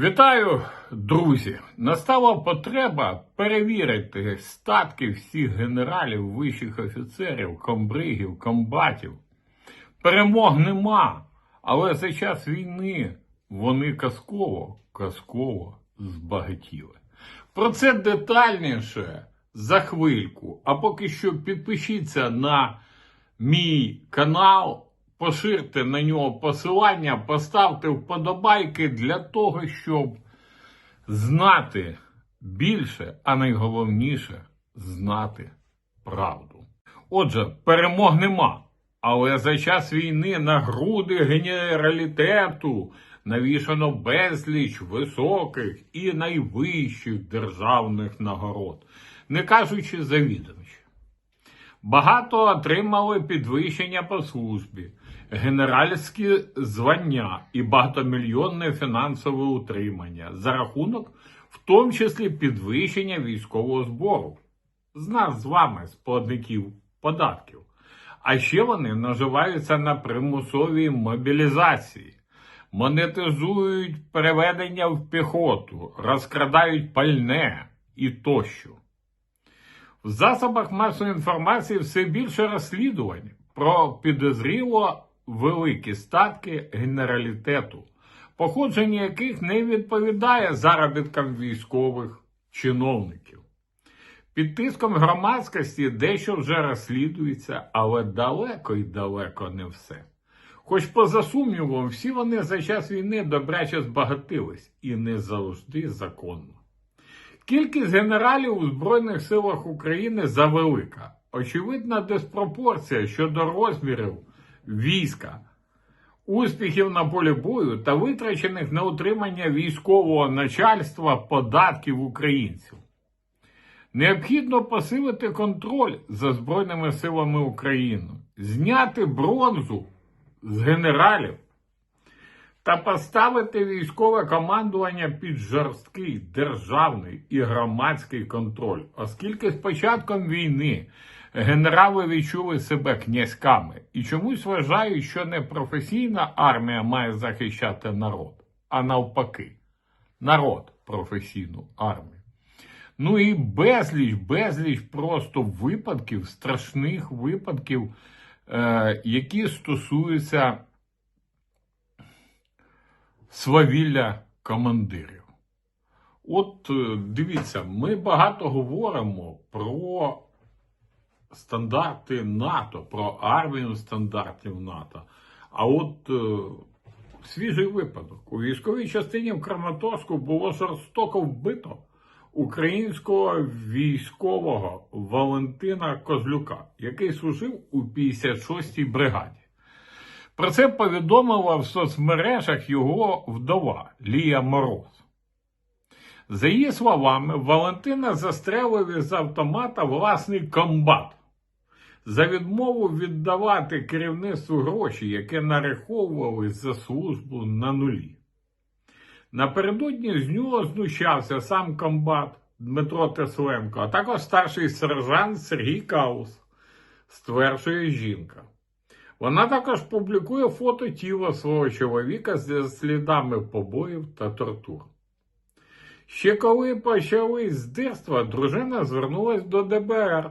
Вітаю, друзі! Настала потреба перевірити статки всіх генералів, вищих офіцерів, комбригів, комбатів. Перемог нема, але за час війни вони казково, казково збагатіли. Про це детальніше за хвильку. А поки що підпишіться на мій канал, поширте на нього посилання, поставте вподобайки для того, щоб знати більше, а найголовніше знати правду. Отже, перемог нема. Але за час війни на груди генералітету навішано безліч високих і найвищих державних нагород, не кажучи завідомчих. Багато отримали підвищення по службі, генеральські звання і багатомільйонне фінансове утримання за рахунок, в тому числі підвищення військового збору. З нас з вами, з податків. А ще вони наживаються на примусовій мобілізації, монетизують переведення в піхоту, розкрадають пальне і тощо. В засобах масової інформації все більше розслідувань про підозріло великі статки генералітету, походження яких не відповідає заробіткам військових чиновників. Під тиском громадськості дещо вже розслідується, але далеко й далеко не все. Хоч, поза сумнівом, всі вони за час війни добряче збагатились і не завжди законно. Кількість генералів у Збройних силах України завелика. Очевидна диспропорція щодо розмірів війська, успіхів на полі бою та витрачених на утримання військового начальства податків українців. Необхідно посилити контроль за Збройними силами України, зняти бронзу з генералів та поставити військове командування під жорсткий державний і громадський контроль, оскільки з початком війни генерали відчули себе князьками і чомусь вважають, що не професійна армія має захищати народ, а навпаки, народ професійну армію. Ну і безліч, безліч просто випадків, страшних випадків, е, які стосуються свавілля командирів. От е, дивіться, ми багато говоримо про стандарти НАТО, про армію стандартів НАТО. А от е, свіжий випадок. У військовій частині в Краматорську було жорстоко вбито українського військового Валентина Козлюка, який служив у 56-й бригаді. Про це повідомила в соцмережах його вдова Лія Мороз. За її словами, Валентина застрелив із автомата власний комбат за відмову віддавати керівництву гроші, які нараховували за службу на нулі. Напередодні з нього знущався сам комбат Дмитро Тесленко, а також старший сержант Сергій Каус, стверджує жінка. Вона також публікує фото тіла свого чоловіка зі слідами побоїв та тортур. Ще коли почались здирства, дружина звернулась до ДБР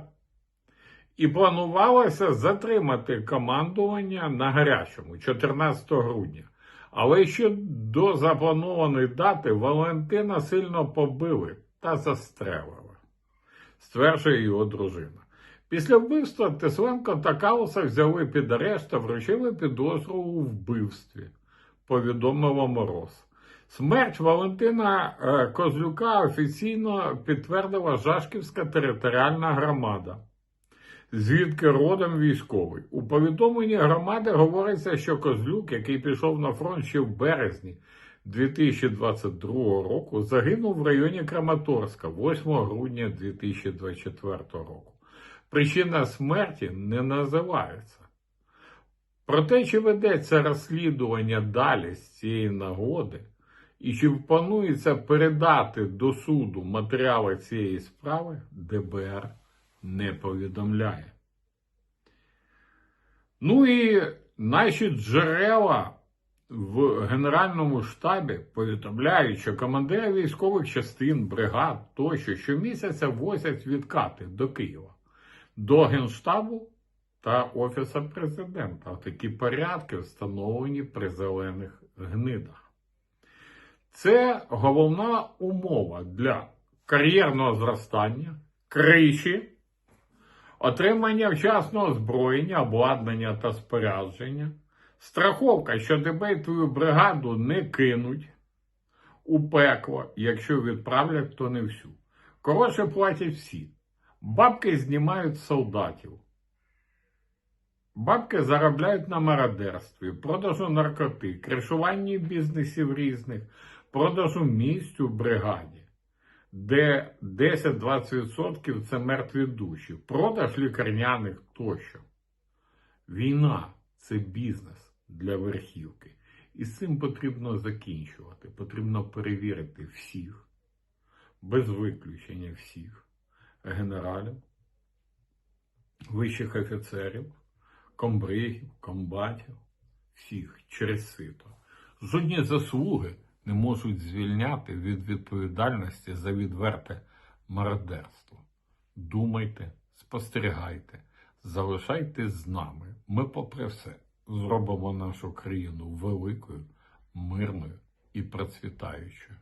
і планувалося затримати командування на гарячому 14 грудня. Але ще до запланованої дати Валентина сильно побили та застрелили, стверджує його дружина. Після вбивства Тесленко та Кауса взяли під арешт та вручили підозру у вбивстві, повідомила Мороз. Смерть Валентина е, Козлюка офіційно підтвердила Жашківська територіальна громада, звідки родом військовий. У повідомленні громади говориться, що Козлюк, який пішов на фронт ще в березні 2022 року, загинув в районі Краматорська 8 грудня 2024 року. Причина смерті не називається. Про те, чи ведеться розслідування далі з цієї нагоди, і чи планується передати до суду матеріали цієї справи, ДБР не повідомляє. Ну і наші джерела в Генеральному штабі повідомляють, що командири військових частин, бригад тощо щомісяця возять відкати до Києва, до Генштабу та Офіса президента. Такі порядки встановлені при зелених гнидах. Це головна умова для кар'єрного зростання, криші, отримання вчасного озброєння, обладнання та спорядження, страховка, що тебе і твою бригаду не кинуть у пекло, якщо відправлять, то не всю. Коротше платять всі. Бабки знімають солдатів. Бабки заробляють на мародерстві, продажу наркоти, кришуванні бізнесів різних, продажу місць у бригаді, де 10-20% це мертві душі, продаж лікарняних тощо. Війна це бізнес для верхівки. І з цим потрібно закінчувати. Потрібно перевірити всіх, без виключення всіх генералів, вищих офіцерів, комбригів, комбатів, всіх через сито. Жодні заслуги не можуть звільняти від відповідальності за відверте мародерство. Думайте, спостерігайте, залишайтесь з нами. Ми, попри все, зробимо нашу країну великою, мирною і процвітаючою.